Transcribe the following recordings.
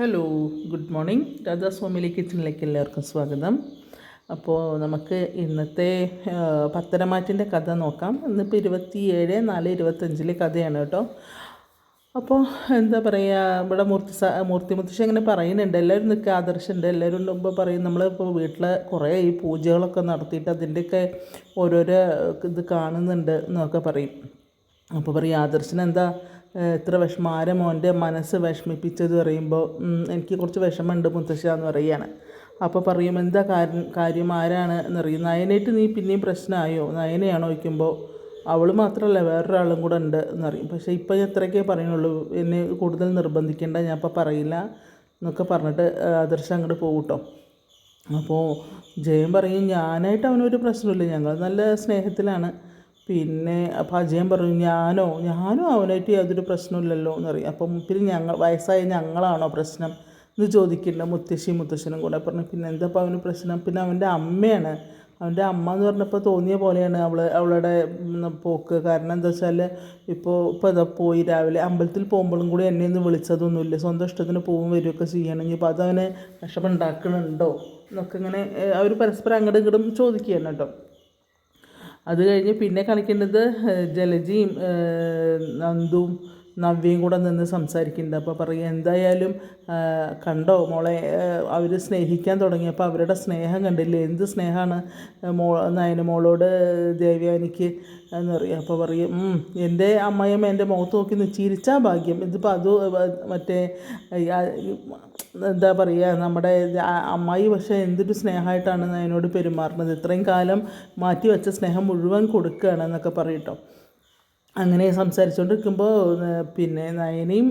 Hello good morning Radhas കിച്ചണിലേക്ക് എല്ലാവർക്കും സ്വാഗതം. അപ്പോൾ നമുക്ക് ഇന്നത്തെ പത്തരമാറ്റിന്റെ കഥ നോക്കാം. ഇന്നിപ്പോൾ ഇരുപത്തി ഏഴ് നാല് ഇരുപത്തഞ്ചിലെ കഥയാണ് കേട്ടോ. അപ്പോൾ എന്താ പറയുക ഇവിടെ മൂർത്തി മൂർത്തി മുത്തശ്ശി അങ്ങനെ പറയുന്നുണ്ട്. എല്ലാവരും നിൽക്കുക ആദർശമുണ്ട് എല്ലാവരും മുമ്പ് പറയും നമ്മളിപ്പോൾ വീട്ടിൽ കുറേ ഈ പൂജകളൊക്കെ നടത്തിയിട്ട് അതിന്റെയൊക്കെ ഓരോരോ ഇത് കാണുന്നുണ്ട് എന്നൊക്കെ പറയും. അപ്പോൾ പറയും ആദർശൻ എന്താ ഇത്ര വിഷമം. ആരെ മോന്റെ മനസ്സ് വിഷമിപ്പിച്ചത് പറയുമ്പോൾ എനിക്ക് കുറച്ച് വിഷമമുണ്ട് മുത്തശ്ശ എന്ന് പറയുകയാണ്. അപ്പോൾ പറയും എന്താ കാര്യം കാര്യം ആരാണ്? എന്നറിയും നയനായിട്ട് നീ പിന്നെയും പ്രശ്നമായോ? നയനയാണോ ചോദിക്കുമ്പോൾ അവൾ മാത്രമല്ല വേറൊരാളും കൂടെ ഉണ്ട് എന്നറിയും പക്ഷേ ഇപ്പോൾ എത്രയൊക്കെ പറയുന്നുള്ളൂ. എന്നെ കൂടുതൽ നിർബന്ധിക്കേണ്ട ഞാൻ ഇപ്പോൾ പറയില്ല എന്നൊക്കെ പറഞ്ഞിട്ട് ആദർശം അങ്ങോട്ട് പോകട്ടോ അപ്പോൾ ജയൻ പറയും ഞാനായിട്ട് അവനൊരു പ്രശ്നമില്ല. ഞങ്ങൾ നല്ല സ്നേഹത്തിലാണ്. പിന്നെ അപ്പം അജയൻ പറഞ്ഞു ഞാനോ? ഞാനോ അവനായിട്ട് യാതൊരു പ്രശ്നമില്ലല്ലോ എന്ന് പറയും. അപ്പം പിന്നെ ഞങ്ങൾ വയസ്സായ ഞങ്ങളാണോ പ്രശ്നം? എന്ന് ചോദിക്കില്ല മുത്തശ്ശി മുത്തശ്ശനും കൂടെ പറഞ്ഞു. പിന്നെ എന്താ അവന് പ്രശ്നം? പിന്നെ അവന്റെ അമ്മയാണ്. അവന്റെ അമ്മ എന്ന് പറഞ്ഞപ്പോൾ തോന്നിയ പോലെയാണ് അവൾ അവളുടെ പോക്ക്. കാരണം എന്താ വെച്ചാൽ ഇപ്പോൾ ഇപ്പോൾ ഇതാ പോയി രാവിലെ അമ്പലത്തിൽ പോകുമ്പോഴും കൂടി എന്നെ ഒന്നും വിളിച്ചതൊന്നുമില്ല. സ്വന്തം ഇഷ്ടത്തിന് പോവും വരികയൊക്കെ ചെയ്യണമെങ്കിൽ ഇപ്പോൾ അതവന് വിഷമം ഉണ്ടാക്കണുണ്ടോ? എന്നൊക്കെ ഇങ്ങനെ അവർ പരസ്പരം അങ്ങോട്ടും ഇങ്ങോട്ടും ചോദിക്കുകയാണ് കേട്ടോ. അത് കഴിഞ്ഞ് പിന്നെ കളിക്കേണ്ടത് ജലജയും നന്ദുവും നവ്യയും കൂടെ നിന്ന് സംസാരിക്കുന്നുണ്ട്. അപ്പോൾ പറയും എന്തായാലും കണ്ടോ മോളെ അവർ സ്നേഹിക്കാൻ തുടങ്ങിയപ്പോൾ അവരുടെ സ്നേഹം കണ്ടില്ലേ? എന്ത് സ്നേഹമാണ്? മോ നയന മോളോട് ദേവ്യാനിക്ക് എന്ന് പറയും. അപ്പോൾ പറയും എന്റെ അമ്മയമ്മ എന്റെ മുഖത്ത് നോക്കി നിന്ന് ചിരിച്ചാ ഭാഗ്യം. ഇതിപ്പോൾ അത് മറ്റേ എന്താ പറയുക നമ്മുടെ അമ്മായി പക്ഷേ എന്തൊരു സ്നേഹമായിട്ടാണ് നയനോട് പെരുമാറുന്നത്. ഇത്രയും കാലം മാറ്റി വെച്ച സ്നേഹം മുഴുവൻ കൊടുക്കുകയാണ് എന്നൊക്കെ പറയട്ടോ. അങ്ങനെ സംസാരിച്ചുകൊണ്ടിരിക്കുമ്പോൾ പിന്നെ നയനയും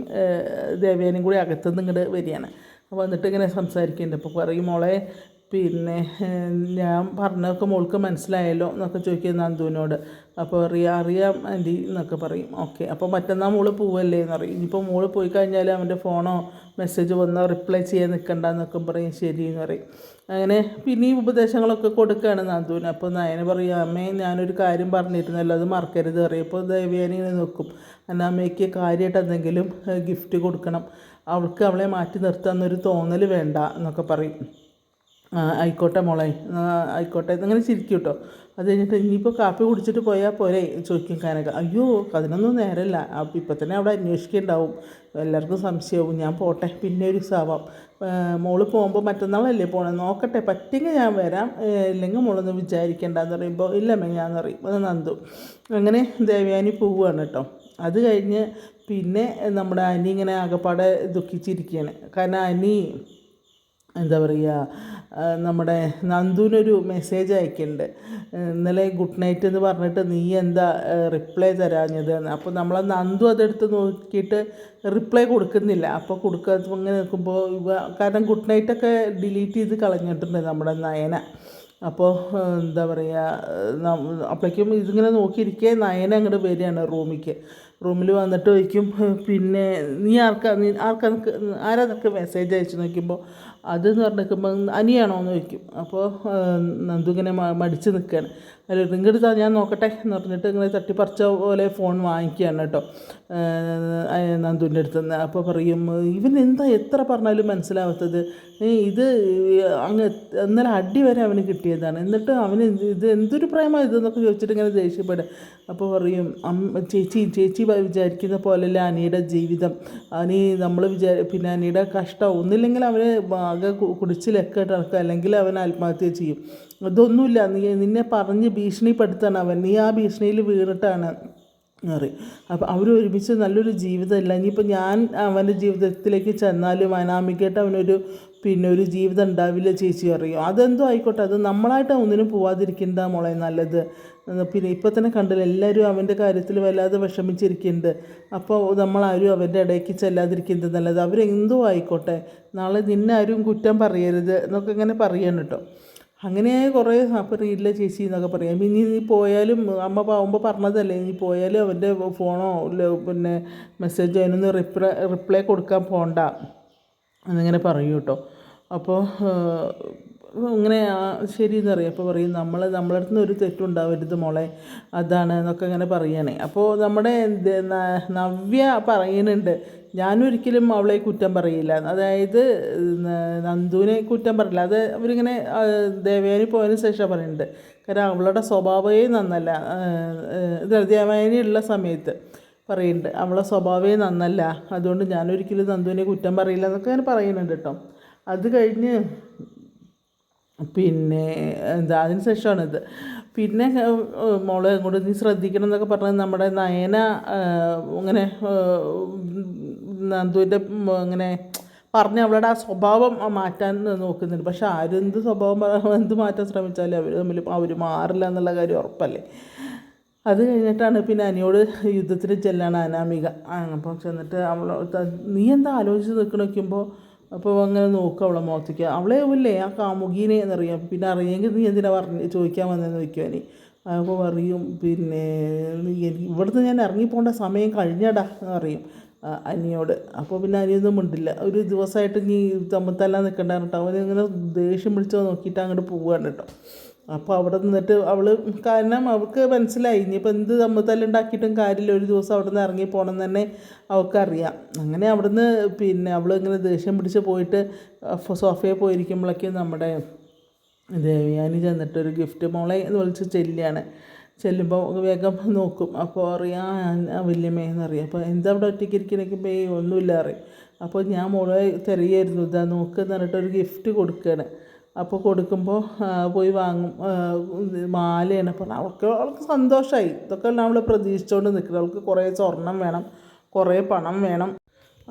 ദേവേനയും കൂടി അകത്തുനിന്ന് ഇങ്ങോട്ട് വരികയാണ്. അപ്പോൾ വന്നിട്ട് ഇങ്ങനെ സംസാരിക്കുന്നുണ്ട്. അപ്പോൾ പറയും മോളെ പിന്നെ ഞാൻ പറഞ്ഞതൊക്കെ മോൾക്ക് മനസ്സിലായല്ലോ എന്നൊക്കെ ചോദിക്കുന്നത് നന്ദുവിനോട്. അപ്പോൾ അറിയാം അറിയാം ആന്റി എന്നൊക്കെ പറയും. ഓക്കെ. അപ്പോൾ മറ്റന്നാൾ മോൾ പോവല്ലേ എന്ന് പറയും. ഇനിയിപ്പോൾ മോൾ പോയി കഴിഞ്ഞാൽ അവന്റെ ഫോണോ മെസ്സേജ് വന്നോ റിപ്ലൈ ചെയ്യാൻ നിൽക്കണ്ട എന്നൊക്കെ പറയും. ശരി എന്ന് പറയും. അങ്ങനെ പിന്നെ ഈ ഉപദേശങ്ങളൊക്കെ കൊടുക്കുകയാണ് നന്ദുവിന് അപ്പോൾ നയന പറയും അമ്മേ ഞാനൊരു കാര്യം പറഞ്ഞിരുന്നല്ലോ അത് മറക്കരുത് പറയും. അപ്പോൾ ദേവയാനി ഇങ്ങനെ നോക്കും. എന്നാൽ അമ്മയ്ക്ക് കാര്യമായിട്ട് എന്തെങ്കിലും ഗിഫ്റ്റ് കൊടുക്കണം. അവൾക്ക് അവളെ മാറ്റി നിർത്താമെന്നൊരു തോന്നൽ വേണ്ട എന്നൊക്കെ പറയും. ആയിക്കോട്ടെ മോളെ. ആയിക്കോട്ടെ. അങ്ങനെ ചിരിക്കും കേട്ടോ. അത് കഴിഞ്ഞിട്ട് ഇനിയിപ്പോൾ കാപ്പി കുടിച്ചിട്ട് പോയാൽ പോരെ ചോദിക്കും കാനൊക്കെ അയ്യോ അതിനൊന്നും നേരമില്ല അപ്പം ഇപ്പം തന്നെ അവിടെ അന്വേഷിക്കുന്നുണ്ടാവും എല്ലാവർക്കും സംശയവും. ഞാൻ പോട്ടെ. പിന്നെ ഒരു സാവാം. മോൾ പോകുമ്പോൾ മറ്റന്നാളല്ലേ പോണേ? നോക്കട്ടെ. പറ്റിയെങ്കിൽ ഞാൻ വരാം. ഇല്ലെങ്കിൽ മോളൊന്ന് വിചാരിക്കേണ്ടെന്ന് പറയുമ്പോൾ ഇല്ലമ്മ ഞാൻ പറയും. അത് നന്ദു. അങ്ങനെ ദേവയാനി പോവുകയാണ് കേട്ടോ. അത് കഴിഞ്ഞ് പിന്നെ നമ്മുടെ അനി ഇങ്ങനെ ആകപ്പാടെ ദുഃഖിച്ചിരിക്കുകയാണ്. കാരണം അനി എന്താ പറയുക നമ്മുടെ നന്ദുവിനൊരു മെസ്സേജ് അയക്കുന്നുണ്ട്. ഇന്നലെ ഗുഡ് നൈറ്റ് എന്ന് പറഞ്ഞിട്ട് നീ എന്താ റിപ്ലൈ തരാഞ്ഞത് അപ്പോൾ നമ്മൾ നന്ദു അതെടുത്ത് നോക്കിയിട്ട് റിപ്ലൈ കൊടുക്കുന്നില്ല. അപ്പോൾ കൊടുക്കുക ഇങ്ങനെ നിൽക്കുമ്പോൾ കാരണം ഗുഡ് നൈറ്റൊക്കെ ഡിലീറ്റ് ചെയ്ത് കളഞ്ഞിട്ടുണ്ട് നമ്മുടെ നയന. അപ്പോൾ എന്താ പറയുക അപ്പോഴേക്കും ഇതിങ്ങനെ നോക്കിയിരിക്കെ നയന അങ്ങോട്ട് വരികയാണ് റൂമിലേക്ക് റൂമിൽ വന്നിട്ട് വയ്ക്കും പിന്നെ നീ ആർക്കാ നീ ആർക്കാ ആരാ നിനക്ക് മെസ്സേജ് അയച്ചു നോക്കുമ്പോൾ അതെന്ന് പറഞ്ഞ് നിൽക്കുമ്പോൾ അനിയാണോ എന്ന് ചോദിക്കും. അപ്പോൾ നന്ദുങ്ങനെ മടിച്ച് നിൽക്കുകയാണ് അല്ല ഇങ്ങോട്ട് താ ഞാൻ നോക്കട്ടെ എന്ന് പറഞ്ഞിട്ട് ഇങ്ങനെ തട്ടിപ്പറിച്ച പോലെ ഫോൺ വാങ്ങിക്കുകയാണ് കേട്ടോ നന്ദുവിന്റെ അടുത്ത് നിന്ന്. അപ്പോൾ പറയും ഇവൻ എന്താ എത്ര പറഞ്ഞാലും മനസ്സിലാവാത്തത്? ഇത് അങ്ങ് ഇന്നലെ അടി വരെ അവന് കിട്ടിയതാണ്. എന്നിട്ട് അവന് ഇത് എന്തൊരു പ്രായമാണ് ഇതെന്നൊക്കെ ചോദിച്ചിട്ട് ഇങ്ങനെ ദേഷ്യപ്പെടുക. അപ്പോൾ പറയും അമ്മ ചേച്ചി ചേച്ചി വിചാരിക്കുന്ന പോലെയല്ല അനിയുടെ ജീവിതം. അനി നമ്മൾ വിചാരി പിന്നെ അനിയുടെ കഷ്ടം. ഒന്നില്ലെങ്കിൽ അവന് ആകെ കുടിച്ചിലൊക്കെ നടക്കുക അല്ലെങ്കിൽ അവൻ ആത്മഹത്യ ചെയ്യും. അതൊന്നുമില്ല നീ നിന്നെ പറഞ്ഞ് ഭീഷണിപ്പെടുത്താണ് അവൻ. നീ ആ ഭീഷണിയിൽ വീണിട്ടാണ് പറയും. അപ്പോൾ അവർ ഒരുമിച്ച് നല്ലൊരു ജീവിതമല്ല ഇനിയിപ്പോൾ ഞാൻ അവന്റെ ജീവിതത്തിലേക്ക് ചെന്നാലും അനാമികയായിട്ട് അവനൊരു പിന്നെ ഒരു ജീവിതം ഉണ്ടാവില്ല ചേച്ചി അറിയും അതെന്തോ ആയിക്കോട്ടെ അത് നമ്മളായിട്ട് ഒന്നിനും പോവാതിരിക്കേണ്ട മോളെ നല്ലത്. പിന്നെ ഇപ്പോൾ തന്നെ കണ്ടില്ല എല്ലാവരും അവന്റെ കാര്യത്തിൽ വല്ലാതെ വിഷമിച്ചിരിക്കുന്നുണ്ട് അപ്പോൾ നമ്മളാരും അവന്റെ ഇടയ്ക്ക് ചെല്ലാതിരിക്കുന്നത് നല്ലത്. അവരെന്തോ ആയിക്കോട്ടെ നാളെ നിന്നെ ആരും കുറ്റം പറയരുത് എന്നൊക്കെ ഇങ്ങനെ പറയണം കേട്ടോ. അങ്ങനെ കുറേ അപ്പം ഇല്ല ചേച്ചി എന്നൊക്കെ പറയാം. ഇനി നീ പോയാലും അമ്മ പാവുമ്പോൾ പറഞ്ഞതല്ലേ നീ പോയാലും അവന്റെ ഫോണോ പിന്നെ മെസ്സേജോ അതിനൊന്നും റിപ്ലൈ റിപ്ലൈ കൊടുക്കാൻ പോണ്ട. എന്നിങ്ങനെ പറയൂ കേട്ടോ അപ്പോൾ ഇങ്ങനെ ശരി എന്ന് പറയും അപ്പോൾ പറയും നമ്മൾ നമ്മളെ അടുത്ത് നിന്ന് ഒരു തെറ്റുണ്ടാവരുത് മോളെ. അതാണ് എന്നൊക്കെ ഇങ്ങനെ പറയണേ. അപ്പോൾ നമ്മുടെ നവ്യ പറയുന്നുണ്ട് ഞാനൊരിക്കലും അവളെ കുറ്റം പറയില്ല. അതായത് നന്ദുവിനെ കുറ്റം പറയില്ല. അത് അവരിങ്ങനെ ദേവയാനി പോയതിന് ശേഷം പറയുന്നുണ്ട്. കാരണം അവളുടെ സ്വഭാവമേ നന്നല്ല. ദേവയാനി ഉള്ള സമയത്ത്. പറയുന്നുണ്ട്. അവളെ സ്വഭാവമേ നന്നല്ല. അതുകൊണ്ട് ഞാനൊരിക്കലും നന്ദുവിനെ കുറ്റം പറയില്ല എന്നൊക്കെ ഞാൻ പറയുന്നുണ്ട് കേട്ടോ. അത് കഴിഞ്ഞ് പിന്നെ എന്താ അതിന് ശേഷമാണിത് പിന്നെ മോളെ അങ്ങോട്ട് നീ ശ്രദ്ധിക്കണം എന്നൊക്കെ പറഞ്ഞത് നമ്മുടെ നയന ഇങ്ങനെ നന്ദുവിന്റെ ഇങ്ങനെ പറഞ്ഞ് അവളുടെ ആ സ്വഭാവം മാറ്റാൻ നോക്കുന്നുണ്ട്. പക്ഷെ ആരെന്ത് സ്വഭാവം എന്ത് മാറ്റാൻ ശ്രമിച്ചാലും അവർ തമ്മിൽ അവർ മാറില്ല എന്നുള്ള കാര്യം ഉറപ്പല്ലേ? അത് കഴിഞ്ഞിട്ടാണ് പിന്നെ അനിയോട് യുദ്ധത്തിന് ചെല്ലാണ് അനാമിക. ആ, അപ്പോൾ ചെന്നിട്ട് അവൾ നീ എന്താ ആലോചിച്ച് നിൽക്കണ വയ്ക്കുമ്പോൾ അപ്പോൾ അങ്ങനെ നോക്കുക അവളെ മുഖത്തേക്ക്. അവളെ ഇല്ലേ ആ കാമുകീനെ എന്നറിയാം. പിന്നെ അറിയെങ്കിൽ നീ എന്തിനാ പറഞ്ഞ് ചോദിക്കാൻ വന്നതെന്ന് ചോദിക്കുവാൻ അപ്പോൾ പറയും പിന്നെ ഇവിടുന്ന് ഞാൻ ഇറങ്ങിപ്പോണ്ട സമയം കഴിഞ്ഞടാ എന്ന് പറയും അനിയോട്. അപ്പോൾ പിന്നെ അനിയൊന്നും മിണ്ടില്ല. ഒരു ദിവസമായിട്ട് നീ തമ്മിത്തല്ല നിൽക്കണ്ട കേട്ടോ അവനിങ്ങനെ ദേഷ്യം പിടിച്ചോ നോക്കിയിട്ട് അങ്ങോട്ട് പോവുകയാണ് കേട്ടോ. അപ്പോൾ അവിടെ നിന്നിട്ട് അവൾ കാരണം അവൾക്ക് മനസ്സിലായി ഇനിയിപ്പോൾ എന്ത് തമ്മിത്തല്ലുണ്ടാക്കിയിട്ടും കാര്യമില്ല ഒരു ദിവസം അവിടെ നിന്ന് ഇറങ്ങി പോകണം തന്നെ അവൾക്കറിയാം. അങ്ങനെ അവിടെ നിന്ന് പിന്നെ അവൾ ഇങ്ങനെ ദേഷ്യം പിടിച്ച് പോയിട്ട് സോഫയെ പോയിരിക്കുമ്പോഴേക്കും നമ്മുടെ ദേവയാനി ചെന്നിട്ടൊരു ഗിഫ്റ്റ് മോളെ എന്ന് വിളിച്ച് ചെല്ലിയാണ് ചെല്ലുമ്പോൾ വേഗം നോക്കും. അപ്പോൾ അറിയാം വല്യമ്മയെന്ന് അറിയാം. അപ്പോൾ എന്താ അവിടെ ഒറ്റയ്ക്ക് ഇരിക്കണേക്കുമ്പോൾ ഏയ് ഒന്നുമില്ല അറിയും അപ്പോൾ ഞാൻ മോളെ തിരയായിരുന്നു. ഇതാ നോക്ക് എന്ന് ഒരു ഗിഫ്റ്റ് കൊടുക്കുകയാണ്. അപ്പോൾ കൊടുക്കുമ്പോൾ പോയി വാങ്ങും. മാലയാണ്. അപ്പോൾ അവൾക്ക് അവൾക്ക് സന്തോഷമായി ഇതൊക്കെ നമ്മൾ പ്രതീക്ഷിച്ചുകൊണ്ട് നിൽക്കുന്നത് അവൾക്ക് കുറേ സ്വർണം വേണം. കുറേ പണം വേണം.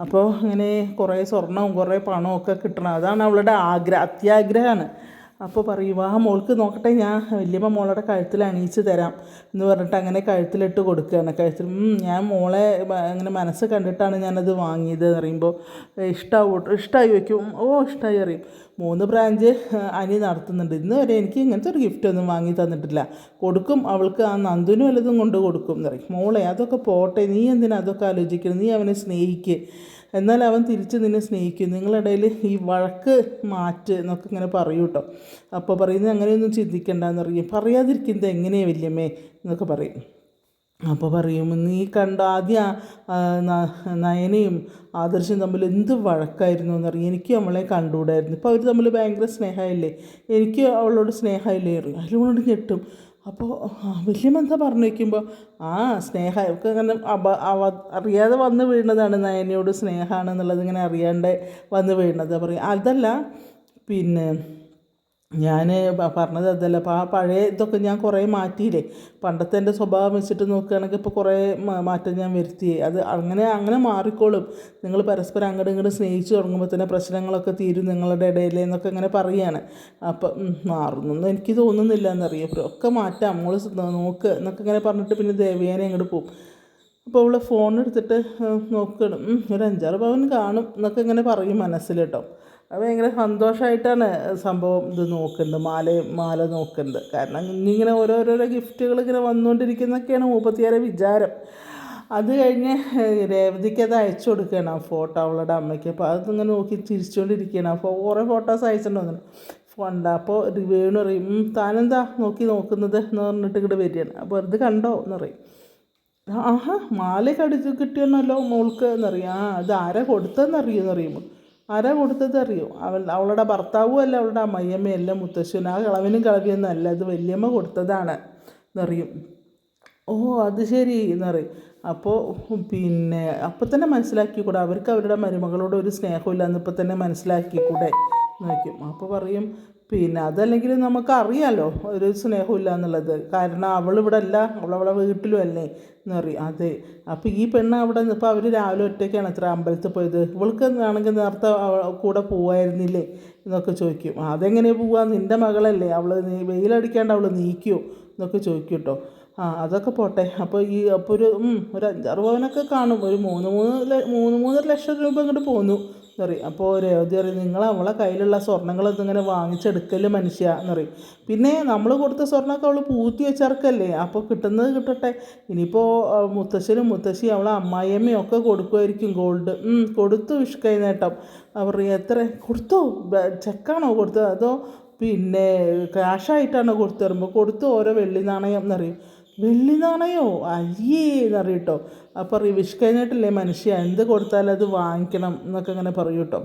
അപ്പോൾ ഇങ്ങനെ കുറേ സ്വർണവും കുറേ പണവും ഒക്കെ കിട്ടണം. അതാണ് അവളുടെ ആഗ്രഹം. അത്യാഗ്രഹമാണ് അപ്പോൾ പറയും ആ മോൾക്ക് നോക്കട്ടെ ഞാൻ വലിയമ്മ മോളുടെ കഴുത്തിൽ അണിയിച്ച് തരാം എന്ന് പറഞ്ഞിട്ട് അങ്ങനെ കഴുത്തിലിട്ട് കൊടുക്കുകയാണ്. കഴുത്തിൽ ഞാൻ മോളെ അങ്ങനെ മനസ്സ് കണ്ടിട്ടാണ് ഞാനത് വാങ്ങിയത് എന്ന് പറയുമ്പോൾ ഇഷ്ടമാവും ഇഷ്ടമായി വയ്ക്കും ഓ ഇഷ്ടമായി അറിയും മൂന്ന് ബ്രാഞ്ച് അനി നടത്തുന്നുണ്ട്. ഇന്ന് വരെ എനിക്ക് ഇങ്ങനത്തെ ഒരു ഗിഫ്റ്റ് ഒന്നും വാങ്ങി തന്നിട്ടില്ല. കൊടുക്കും അവൾക്ക് ആ നന്ദുനും വല്ലതും കൊണ്ട് കൊടുക്കും എന്ന് പറയും. മോളെ അതൊക്കെ പോട്ടെ നീ എന്തിനാ അതൊക്കെ ആലോചിക്കുന്നത് നീ അവനെ സ്നേഹിക്ക്. എന്നാൽ അവൻ തിരിച്ച് നിന്നെ സ്നേഹിക്കും. നിങ്ങളിടയിൽ ഈ വഴക്ക് മാറ്റ് എന്നൊക്കെ ഇങ്ങനെ പറയൂ കേട്ടോ അപ്പോൾ പറയുന്നത് അങ്ങനെയൊന്നും ചിന്തിക്കണ്ടെന്ന് പറയും പറയാതിരിക്കുന്നത് എങ്ങനെയാണ് വല്യമ്മേ? എന്നൊക്കെ പറയും. അപ്പോൾ പറയും നീ കണ്ട ആദ്യം നയനയും ആദർശം തമ്മിൽ എന്ത് വഴക്കായിരുന്നു എന്നറിയാം. എനിക്ക് അവളെ കണ്ടുകൂടായിരുന്നു. ഇപ്പോൾ അവർ തമ്മിൽ ഭയങ്കര സ്നേഹമില്ലേ എനിക്ക് അവളോട് സ്നേഹമില്ലേ അറിയും. അതിലോട് ഞെട്ടും. അപ്പോൾ വല്യമ്മ പറഞ്ഞു വയ്ക്കുമ്പോൾ ആ സ്നേഹ ഒക്കെ അങ്ങനെ അബ അറിയാതെ വന്ന് വീഴുന്നതാണ് നയനയോട് സ്നേഹമാണെന്നുള്ളത് ഇങ്ങനെ അറിയാണ്ട് വന്ന് വീഴുന്നത് പറയും അതല്ല പിന്നെ ഞാൻ പറഞ്ഞത് അതല്ല. അപ്പോൾ ആ പഴയ ഇതൊക്കെ ഞാൻ കുറേ മാറ്റിയില്ലേ? പണ്ടത്തെ എന്റെ സ്വഭാവം വെച്ചിട്ട് നോക്കുകയാണെങ്കിൽ ഇപ്പോൾ കുറേ മാറ്റം ഞാൻ വരുത്തി അത് അങ്ങനെ അങ്ങനെ മാറിക്കോളും. നിങ്ങൾ പരസ്പരം അങ്ങോട്ടും ഇങ്ങോട്ടും സ്നേഹിച്ച് തുടങ്ങുമ്പോൾ തന്നെ പ്രശ്നങ്ങളൊക്കെ തീരും നിങ്ങളുടെ ഇടയിൽ എന്നൊക്കെ ഇങ്ങനെ പറയുകയാണ് അപ്പം മാറുന്നൊന്നും എനിക്ക് തോന്നുന്നില്ല എന്നറിയാം ഒക്കെ മാറ്റാം. നമ്മൾ നോക്ക് എന്നൊക്കെ ഇങ്ങനെ പറഞ്ഞിട്ട് പിന്നെ ദേവയാനെ അങ്ങോട്ട് പോകും അപ്പോൾ അവൾ ഫോൺ എടുത്തിട്ട് നോക്കണം. ഒരു അഞ്ചാറ് പവൻ കാണും എന്നൊക്കെ ഇങ്ങനെ പറയും മനസ്സിൽ കേട്ടോ. ഭയങ്കര സന്തോഷമായിട്ടാണ് സംഭവം ഇത് നോക്കുന്നത് മാല മാല നോക്കുന്നത്. കാരണം ഇന്നിങ്ങനെ ഓരോരോരോ ഗിഫ്റ്റുകൾ ഇങ്ങനെ വന്നുകൊണ്ടിരിക്കുന്നൊക്കെയാണ് മൂപ്പത്തിയാരെ വിചാരം. അത് കഴിഞ്ഞ് രേവതിക്ക് അത് അയച്ചു കൊടുക്കുകയാണ് ആ ഫോട്ടോ അവളുടെ അമ്മയ്ക്ക്. അപ്പോൾ അതിങ്ങനെ നോക്കി ചിരിച്ചുകൊണ്ടിരിക്കുകയാണ് അപ്പോൾ കുറേ ഫോട്ടോസ് അയച്ചിട്ടുണ്ടോ വന്നു കണ്ട അപ്പോൾ വേണു പറയും "ഉം, താനെന്താ നോക്കി നോക്കുന്നത്? എന്ന് പറഞ്ഞിട്ട് ഇങ്ങോട്ട് വരികയാണ്. അപ്പോൾ ഇത് കണ്ടോ? എന്ന് പറയും. ആഹാ മാല കടിച്ച് കിട്ടിയെന്നല്ലോ മോൾക്ക്? എന്നറിയാം ആ അത് ആരാ കൊടുത്തതെന്നറിയുമെന്ന് അറിയുമ്പോൾ ആരാ കൊടുത്തത് അറിയോ? അവൾ അവളുടെ ഭർത്താവും അല്ല അവളുടെ അമ്മയമ്മയും എല്ലാം മുത്തശ്ശനും. ആ കളവിനും കളവിയൊന്നും അല്ല. ഇത് വല്യമ്മ കൊടുത്തതാണ് എന്നറിയും. ഓ അത് ശരി എന്നറിയും. അപ്പോൾ പിന്നെ അപ്പം തന്നെ മനസ്സിലാക്കിക്കൂടെ? അവർക്ക് അവരുടെ മരുമകളോട് ഒരു സ്നേഹമില്ല എന്നിപ്പോൾ തന്നെ മനസ്സിലാക്കിക്കൂടെ? നോക്കും. അപ്പോൾ പറയും പിന്നെ അതല്ലെങ്കിൽ നമുക്ക് അറിയാലോ ഒരു സ്നേഹമില്ല എന്നുള്ളത്. കാരണം അവൾ ഇവിടെ അല്ല അവൾ അവളെ വീട്ടിലും അല്ലേ? എന്ന് പറയും. അതെ. അപ്പോൾ ഈ പെണ്ണ് അവിടെ ഇപ്പോൾ അവർ രാവിലെ ഒറ്റയ്ക്കാണ്. അത്ര അമ്പലത്തിൽ പോയത്? ഇവൾക്ക് ആണെങ്കിൽ നേരത്തെ കൂടെ പോവായിരുന്നില്ലേ? എന്നൊക്കെ ചോദിക്കും. അതെങ്ങനെ പോവാ? നിന്റെ മകളല്ലേ. അവൾ വെയിലടിക്കാണ്ട് അവൾ നീക്കുമോ എന്നൊക്കെ ചോദിക്കും കേട്ടോ ആ അതൊക്കെ പോട്ടെ. അപ്പോൾ ഈ അപ്പോൾ ഒരു ഒരു അഞ്ചാറ് പവനൊക്കെ കാണും. ഒരു മൂന്ന് മൂന്ന് മൂന്ന് മൂന്നര ലക്ഷം രൂപ ഇങ്ങോട്ട് പോന്നു. എന്നറിയും അപ്പോൾ രേവതി പറയും നിങ്ങൾ അവളെ കയ്യിലുള്ള സ്വർണങ്ങളൊന്നും ഇങ്ങനെ വാങ്ങിച്ചെടുക്കൽ മനുഷ്യ എന്നറിയും പിന്നെ നമ്മൾ കൊടുത്ത സ്വർണമൊക്കെ അവൾ പൂത്തി വെച്ചർക്കല്ലേ അപ്പോൾ കിട്ടുന്നത് കിട്ടട്ടെ. ഇനിയിപ്പോൾ മുത്തശ്ശനും മുത്തശ്ശി അവളെ അമ്മായിയമ്മയും ഒക്കെ കൊടുക്കുമായിരിക്കും ഗോൾഡ് കൊടുത്തു വിഷ് കൈനേട്ടം അവർ എത്ര കൊടുത്തോ? ചെക്കാണോ കൊടുത്തത്? അതോ പിന്നെ ക്യാഷായിട്ടാണോ കൊടുത്തു തരുമ്പോൾ കൊടുത്തു ഓരോ വെള്ളി നാണയം എന്നറിയും. വെള്ളി നാണയോ അയ്യേ എന്നറിയും കേട്ടോ അപ്പോൾ പറയും വിഷ് കഴിഞ്ഞിട്ടില്ലേ മനുഷ്യ? എന്ത് കൊടുത്താലും അത് വാങ്ങിക്കണം എന്നൊക്കെ അങ്ങനെ പറയും കേട്ടോ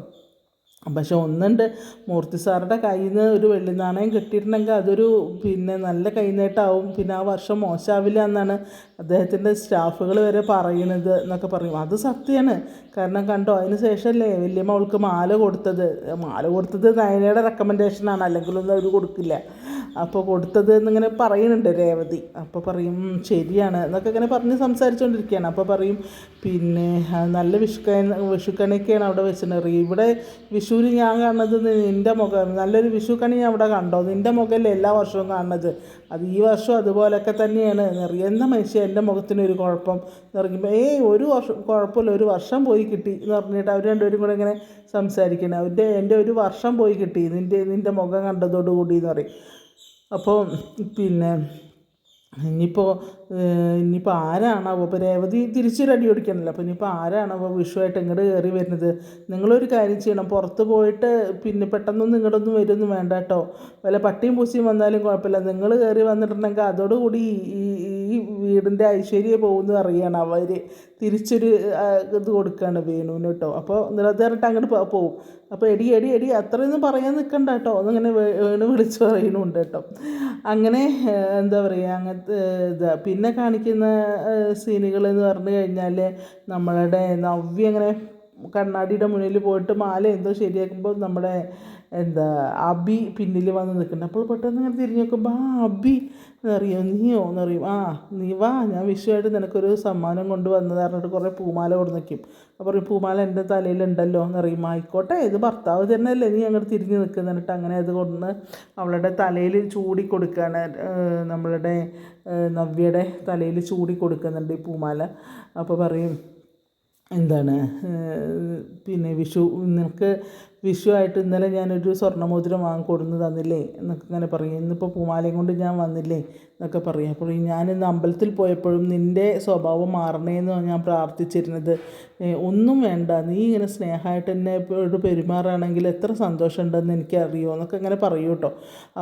പക്ഷെ ഒന്നുണ്ട്. മൂർത്തി സാറുടെ കയ്യിൽ നിന്ന് ഒരു വെള്ളി നാണയം കിട്ടിയിട്ടുണ്ടെങ്കിൽ അതൊരു പിന്നെ നല്ല കൈനേട്ടാവും പിന്നെ ആ വർഷം മോശമാവില്ല എന്നാണ് അദ്ദേഹത്തിന്റെ സ്റ്റാഫുകൾ വരെ പറയണത് എന്നൊക്കെ പറയും. അത് സത്യമാണ് കാരണം കണ്ടോ അതിന് ശേഷമല്ലേ വല്യമ്മ അവൾക്ക് മാല കൊടുത്തത്. മാല കൊടുത്തത് നയനയുടെ റെക്കമെൻഡേഷനാണ് അല്ലെങ്കിലൊന്നും അവർ കൊടുക്കില്ല. അപ്പോൾ കൊടുത്തത് എന്നിങ്ങനെ പറയുന്നുണ്ട് രേവതി. അപ്പോൾ പറയും "ഉം, ശരിയാണ്. എന്നൊക്കെ ഇങ്ങനെ പറഞ്ഞ് സംസാരിച്ചുകൊണ്ടിരിക്കുകയാണ് അപ്പോൾ പറയും പിന്നെ നല്ല വിഷുക്കണ വിഷുക്കണിയൊക്കെയാണ് അവിടെ വെച്ചിട്ടുണ്ടെങ്കിൽ ഇവിടെ വിഷുവിന് ഞാൻ കാണുന്നത് നിന്റെ മുഖം. നല്ലൊരു വിഷുക്കണി ഞാൻ അവിടെ കണ്ടോ? നിന്റെ മുഖമല്ലേ എല്ലാ വർഷവും കാണുന്നത്. അത് ഈ വർഷം അതുപോലൊക്കെ തന്നെയാണ്. എന്നറിയാം എന്താ മനുഷ്യ എന്റെ മുഖത്തിനൊരു കുഴപ്പം. പറയുമ്പോൾ ഏയ് ഒരു വർഷം കുഴപ്പമില്ല. ഒരു വർഷം പോയി കിട്ടി. എന്ന് പറഞ്ഞിട്ട് അവർ രണ്ടുപേരും കൂടെ ഇങ്ങനെ സംസാരിക്കണം അവരുടെ എന്റെ ഒരു വർഷം പോയി കിട്ടി. നിന്റെ നിന്റെ മുഖം കണ്ടതോടുകൂടി എന്ന് പറയും. അപ്പോൾ പിന്നെ ഇനിയിപ്പോൾ ഇനിയിപ്പോൾ ആരാണാവോ? ഇപ്പോൾ രേവതി തിരിച്ചൊരു അടി ഓടിക്കണല്ലോ അപ്പോൾ ഇനിയിപ്പോൾ ആരാണാവോ വിഷുവായിട്ട് ഇങ്ങോട്ട് കയറി വരുന്നത്? നിങ്ങളൊരു കാര്യം ചെയ്യണം. പുറത്ത് പോയിട്ട് പിന്നെ പെട്ടെന്നൊന്നും ഇങ്ങോട്ടൊന്നും വരുമൊന്നും വേണ്ട കേട്ടോ. വല്ല പട്ടിയും പൂച്ചയും വന്നാലും കുഴപ്പമില്ല. നിങ്ങൾ കയറി വന്നിട്ടുണ്ടെങ്കിൽ അതോടുകൂടി ഈ വീടിന്റെ ഐശ്വര്യം പോകുമെന്ന് അറിയണം. അവർ തിരിച്ചൊരു ഇത് കൊടുക്കുകയാണ് വേണുവിന് കേട്ടോ അപ്പോൾ നിരന്തരമായിട്ട് അങ്ങോട്ട് പോവും. അപ്പോൾ എടി എടി എടി അത്രയൊന്നും പറയാൻ നിൽക്കണ്ട കേട്ടോ എന്നിങ്ങനെ വേണു വിളിച്ച് പറയണുണ്ട് കേട്ടോ അങ്ങനെ എന്താ പറയുക അങ്ങനത്തെ ഇതാ പിന്നെ കാണിക്കുന്ന സീനുകൾ എന്ന് പറഞ്ഞു കഴിഞ്ഞാൽ നമ്മളുടെ നവ്യ അങ്ങനെ കണ്ണാടിയുടെ മുന്നിൽ പോയിട്ട് മാല എന്തോ ശരിയാക്കുമ്പോൾ നമ്മുടെ എന്താ അബി പിന്നിൽ വന്ന് നിൽക്കുന്നുണ്ട് അപ്പോൾ പെട്ടെന്ന് ഇങ്ങനെ തിരിഞ്ഞ് നോക്കുമ്പോൾ ആ അബി. എന്നറിയോ നീയോ? എന്നറിയും. ആ നീ വാ ഞാൻ വിഷുവായിട്ട് നിനക്കൊരു സമ്മാനം കൊണ്ടുവന്നത് പറഞ്ഞിട്ട് കുറേ പൂമാല കൊടുന്ന് നിൽക്കും അപ്പോൾ പറയും പൂമാല എന്റെ തലയിലുണ്ടല്ലോ. എന്നറിയും. ആയിക്കോട്ടെ ഇത് ഭർത്താവ് തന്നെയല്ലേ നീ അങ്ങോട്ട് തിരിഞ്ഞ് നിൽക്കുന്ന. എന്നിട്ട് അങ്ങനെ അത് കൊണ്ട് അവളുടെ തലയിൽ ചൂടി കൊടുക്കുകയാണ് നമ്മളുടെ നവ്യയുടെ തലയിൽ ചൂടി കൊടുക്കുന്നുണ്ട് ഈ പൂമാല. അപ്പോൾ പറയും എന്താണ് പിന്നെ വിഷു നിനക്ക് വിഷു ആയിട്ട് ഇന്നലെ ഞാനൊരു സ്വർണമോതിരം വാങ്ങിക്കൊടുന്ന് തന്നില്ലേ എന്നൊക്കെ ഇങ്ങനെ പറയും. ഇന്നിപ്പോൾ പൂമാലയും കൊണ്ട് ഞാൻ വന്നില്ലേ എന്നൊക്കെ പറയും. അപ്പോൾ ഞാൻ ഇന്ന് അമ്പലത്തിൽ പോയപ്പോഴും നിന്റെ സ്വഭാവം മാറണേന്ന് ഞാൻ പ്രാർത്ഥിച്ചിരുന്നത് ഒന്നും വേണ്ട. നീ ഇങ്ങനെ സ്നേഹമായിട്ട് എന്നെ പെരുമാറുകയാണെങ്കിൽ എത്ര സന്തോഷമുണ്ടെന്ന് എനിക്കറിയോ എന്നൊക്കെ ഇങ്ങനെ പറയും കേട്ടോ.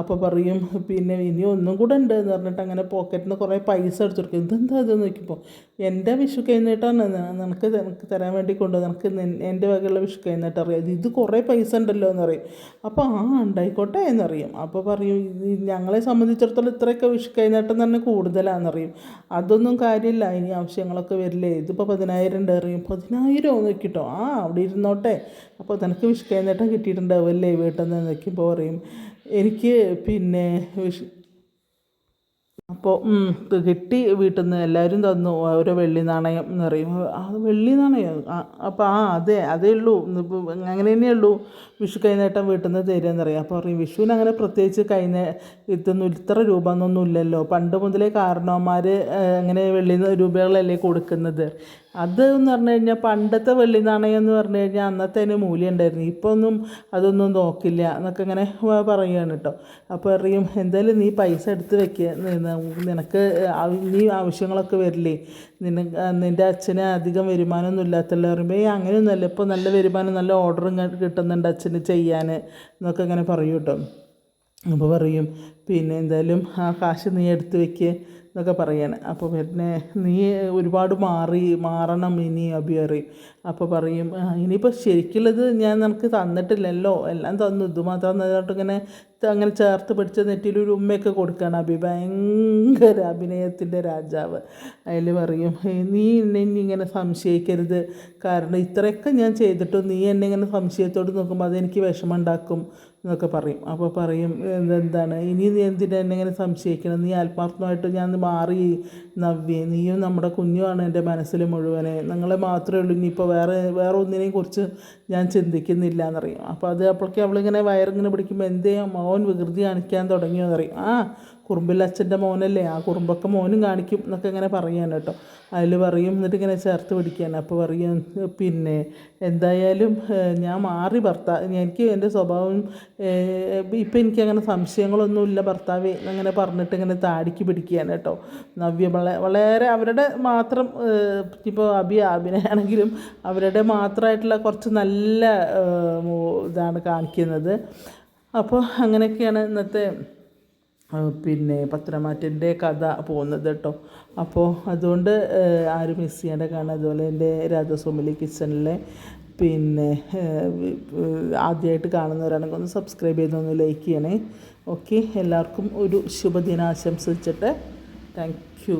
അപ്പോൾ പറയും പിന്നെ ഇനി ഒന്നും കൂടെ ഉണ്ട് എന്ന് പറഞ്ഞിട്ട് അങ്ങനെ പോക്കറ്റിൽ നിന്ന് കുറേ പൈസ എടുത്ത് ഇതെന്താ ഇത് നോക്കിയപ്പോൾ എന്റെ വിഷു കൈനീട്ടാണ് നിനക്ക് നിനക്ക് തരാൻ വേണ്ടി കൊണ്ടുവന്നത് നിനക്ക് എന്റെ വകയുള്ള വിഷു കഴിഞ്ഞിട്ട് അറിയാം. ഇത് കുറേ പൈസ ഉണ്ടല്ലോ എന്ന് പറയും അപ്പോൾ ആ ഉണ്ടായിക്കോട്ടെ എന്നറിയും. അപ്പോൾ പറയും ഞങ്ങളെ സംബന്ധിച്ചിടത്തോളം ഇത്രയൊക്കെ വിഷ് കൈനീട്ടം തന്നെ കൂടുതലാണെന്നറിയും അതൊന്നും കാര്യമില്ല ഇനി ആവശ്യങ്ങളൊക്കെ വരില്ലേ? ഇതിപ്പോൾ പതിനായിരം ഉണ്ട് അറിയും പതിനായിരം നോക്കിട്ടോ ആ അവിടെ ഇരുന്നോട്ടെ. അപ്പോൾ നിനക്ക് വിഷു കിട്ടിയിട്ടുണ്ടാവും കിട്ടിയിട്ടുണ്ടാവുമല്ലേ വീട്ടിൽ നിന്ന് നിൽക്കുമ്പോൾ പറയും. എനിക്ക് പിന്നെ വിഷു അപ്പോൾ കിട്ടി വീട്ടിൽ നിന്ന് എല്ലാവരും തന്നു. ഓരോ വെള്ളി നാണയം എന്ന് പറയും. ആ വെള്ളി നാണയം. അപ്പോൾ ആ അതെ അതേ ഉള്ളൂ. ഇന്നിപ്പോൾ അങ്ങനെ തന്നെ ഉള്ളൂ. വിഷു കൈനേട്ടം വീട്ടിൽ നിന്ന് തരികയെന്ന് പറയും. അപ്പോൾ പറയും വിഷുവിന് അങ്ങനെ പ്രത്യേകിച്ച് കൈനേ ഇതൊന്നും ഇത്ര രൂപ എന്നൊന്നും ഇല്ലല്ലോ. പണ്ട് മുതലേ കാരണവന്മാർ അങ്ങനെ വെള്ളി രൂപകളല്ലേ കൊടുക്കുന്നത്. അത് എന്ന് പറഞ്ഞു കഴിഞ്ഞാൽ പണ്ടത്തെ വെള്ളി നാണയം എന്ന് പറഞ്ഞു കഴിഞ്ഞാൽ അന്നത്തെ അതിന് മൂല്യം ഉണ്ടായിരുന്നു. ഇപ്പോൾ ഒന്നും അതൊന്നും നോക്കില്ല എന്നൊക്കെ ഇങ്ങനെ പറയുകയാണ് കേട്ടോ. അപ്പോൾ അറിയും എന്തായാലും നീ പൈസ എടുത്ത് വെക്കുക നിനക്ക് നീ ആവശ്യങ്ങളൊക്കെ വരില്ലേ? നിന നിന്റെ അച്ഛന് അധികം വരുമാനമൊന്നും ഇല്ലാത്തല്ല. പറയുമ്പോൾ അങ്ങനെയൊന്നുമല്ല. ഇപ്പോൾ നല്ല വരുമാനം നല്ല ഓർഡറും കിട്ടുന്നുണ്ട് അച്ഛന് ചെയ്യാൻ എന്നൊക്കെ ഇങ്ങനെ പറയും കേട്ടോ. അപ്പോൾ പറയും പിന്നെ എന്തായാലും ആ കാശ് നീ എടുത്ത് വെക്ക്. എന്നൊക്കെ പറയാണ്. അപ്പോൾ പിന്നെ നീ ഒരുപാട് മാറി മാറണം ഇനി അഭിയറി അപ്പോൾ പറയും "ആ, ഇനിയിപ്പോൾ ശരിക്കുള്ളത് ഞാൻ നിനക്ക് തന്നിട്ടില്ലല്ലോ. എല്ലാം തന്നു. ഇത് മാത്രം ഇങ്ങനെ അങ്ങനെ ചേർത്ത് പിടിച്ച നെറ്റിയിൽ ഒരു ഉമ്മയൊക്കെ കൊടുക്കുകയാണ് അഭി ഭയങ്കര അഭിനയത്തിന്റെ രാജാവ്. അതിൽ പറയും നീ എന്നെ ഇങ്ങനെ സംശയിക്കരുത്. കാരണം ഇത്രയൊക്കെ ഞാൻ ചെയ്തിട്ടും നീ എന്നെ ഇങ്ങനെ സംശയത്തോട് നോക്കുമ്പോൾ അതെനിക്ക് വിഷമം ഉണ്ടാക്കും. എന്നൊക്കെ പറയും. അപ്പോൾ പറയും എന്തെന്താണ് ഇനി നീ എന്തിനാ എന്നെങ്ങനെ സംശയിക്കണം? നീ ആത്മാർത്ഥമായിട്ട് ഞാൻ മാറി നവ്യ. നീയും നമ്മുടെ കുഞ്ഞുമാണ് എന്റെ മനസ്സിൽ മുഴുവനെ. നിങ്ങളെ മാത്രമേ ഉള്ളൂ. ഇനിയിപ്പോൾ വേറെ വേറെ ഒന്നിനെയും കുറിച്ച് ഞാൻ ചിന്തിക്കുന്നില്ല എന്നറിയും അപ്പോൾ അത് അപ്പോഴേക്കും അവളിങ്ങനെ വയറിങ്ങനെ പിടിക്കുമ്പോൾ എന്തേ മോൻ വികൃതി കാണിക്കാൻ തുടങ്ങിയോ എന്നറിയും ആ കുറുമ്പിൽ അച്ഛന്റെ മോനല്ലേ ആ കുറുമ്പൊക്കെ മോനും കാണിക്കും എന്നൊക്കെ ഇങ്ങനെ പറയാൻ കേട്ടോ. അതിൽ പറയും എന്നിട്ട് ഇങ്ങനെ ചേർത്ത് പിടിക്കാൻ. അപ്പോൾ പറയും പിന്നെ എന്തായാലും ഞാൻ മാറി ഭർത്താവ് എനിക്ക് എന്റെ സ്വഭാവം ഇപ്പം എനിക്ക് അങ്ങനെ സംശയങ്ങളൊന്നുമില്ല ഭർത്താവ് അങ്ങനെ പറഞ്ഞിട്ട് ഇങ്ങനെ താടിക്ക് പിടിക്കാൻ കേട്ടോ. നവ്യ വളരെ അവരുടെ മാത്രം ഇപ്പോൾ അഭി അഭിനയാണെങ്കിലും അവരുടെ മാത്രമായിട്ടുള്ള കുറച്ച് നല്ല മോ- ഇതാണ് കാണിക്കുന്നത്. അപ്പോൾ അങ്ങനെയൊക്കെയാണ് ഇന്നത്തെ പിന്നെ പത്രമാറ്റിന്റെ കഥ പോകുന്നത് കേട്ടോ. അപ്പോൾ അതുകൊണ്ട് ആരും മിസ് ചെയ്യാണ്ട് കാണാം. അതുപോലെ എന്റെ രാധാസ്വാമിലി കിച്ചണിലെ പിന്നെ ആദ്യമായിട്ട് കാണുന്നവരാണെങ്കിൽ ഒന്ന് സബ്സ്ക്രൈബ് ചെയ്തൊന്ന് ലൈക്ക് ചെയ്യണേ. ഓക്കെ എല്ലാവർക്കും ഒരു ശുഭദിനാശംസിച്ചിട്ട് താങ്ക് യു